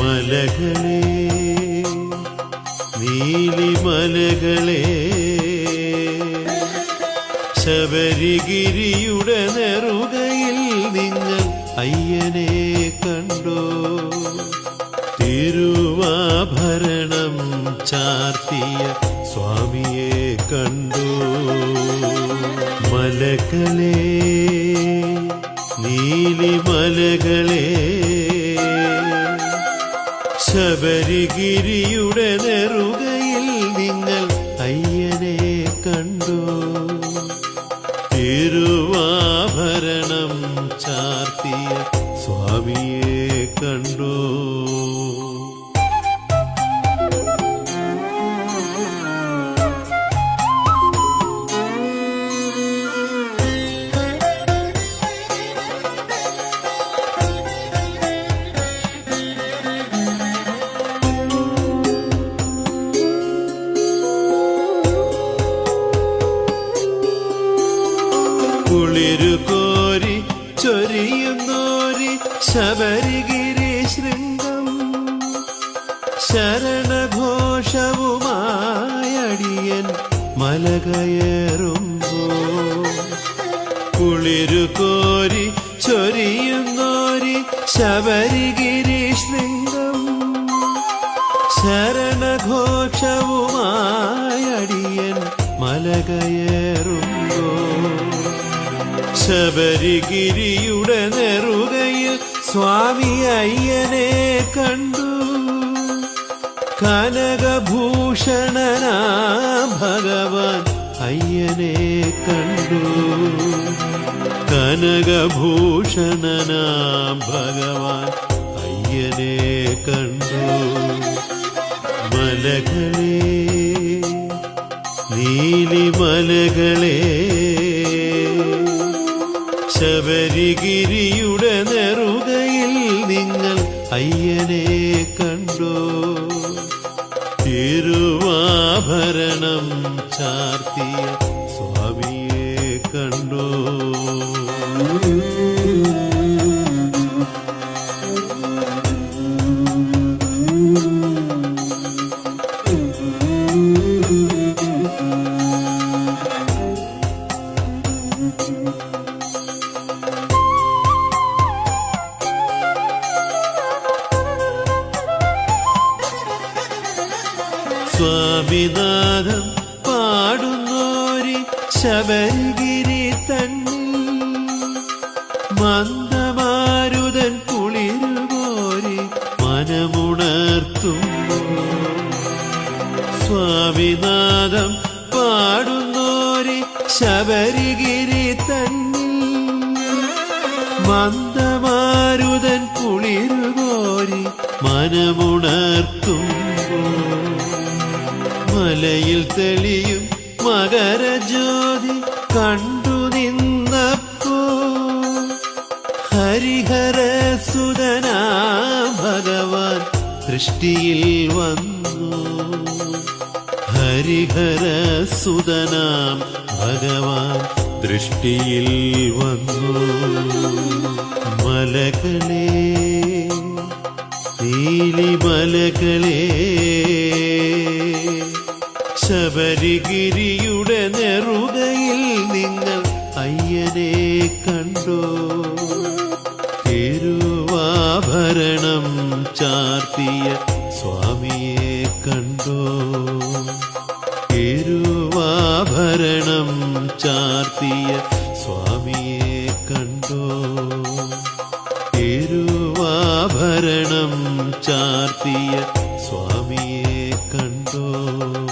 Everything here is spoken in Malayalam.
മലകളെ നീലിമലകളെ ശബരിഗിരിയുടെ നെറുകയിൽ നിങ്ങൾ അയ്യനെ കണ്ടോ? തിരുവാഭരണം ചാർത്തിയ സ്വാമിയെ കണ്ടോ? മലകളെ നീലിമലകളെ ശബരിഗിരിയുടെ കുളിരു കോരി ചൊരിയുന്നോരി ശബരിഗിരി ശൃംഗം ശരണഘോഷവുമായടിയൻ മലകയറുമ്പോ. കുളിരു കോരി ചൊരിയുന്നോരി ശബരിഗിരി ശൃംഗം ശരണഘോഷവുമായടിയൻ മലകയറുമ്പോ. ശബരിഗിരിയുടെ നെറുകയിൽ സ്വാമി അയ്യനെ കണ്ടു. കനകഭൂഷണനാ ഭഗവാൻ അയ്യനെ കണ്ടു. കനകഭൂഷണനാ ഭഗവാൻ അയ്യനെ കണ്ടു. മലകളെ നീലിമലകളെ ശബരിഗിരിയുടെ നെറുകയിൽ നിങ്ങൾ അയ്യനെ കണ്ടോ? തിരുവാഭരണം ചാർത്തിയ സ്വാമിയെ കണ്ടോ? സ്വാമിനാഥം പാടുന്നോരി ശബരിഗിരി തന്നിൽ മന്ദമാരുതൻ കുളിരുകോരി മനമുണർത്തും. സ്വാമിനാഥം പാടുന്നോരി ശബരിഗിരി തന്നിൽ മന്ദമാരുതൻ കുളിരുകോരി മനമുണർത്തുമ്പോ മലയിൽ തെളിയും മകരജ്യോതി കണ്ടു നിന്നപ്പോ. ഹരിഹര സുതനാ ഭഗവാൻ സൃഷ്ടിയിൽ വന്നു. ഹരിഹര സുതനാം ഭഗവാൻ ദൃഷ്ടിയിൽ വന്നു. മലകളേ നീലി നീലിമലകളെ ശബരിഗിരിയുടെ നെറുകയിൽ നിങ്ങൾ അയ്യനെ കണ്ടോ? തിരുവാഭരണം ചാർത്തിയ സ്വാമിയെ കണ്ടോ? തിരുവാഭരണം ചാർത്തിയ സ്വാമിയെ കണ്ടോ? തിരുവാഭരണം ചാർത്തിയ സ്വാമിയെ കണ്ടോ?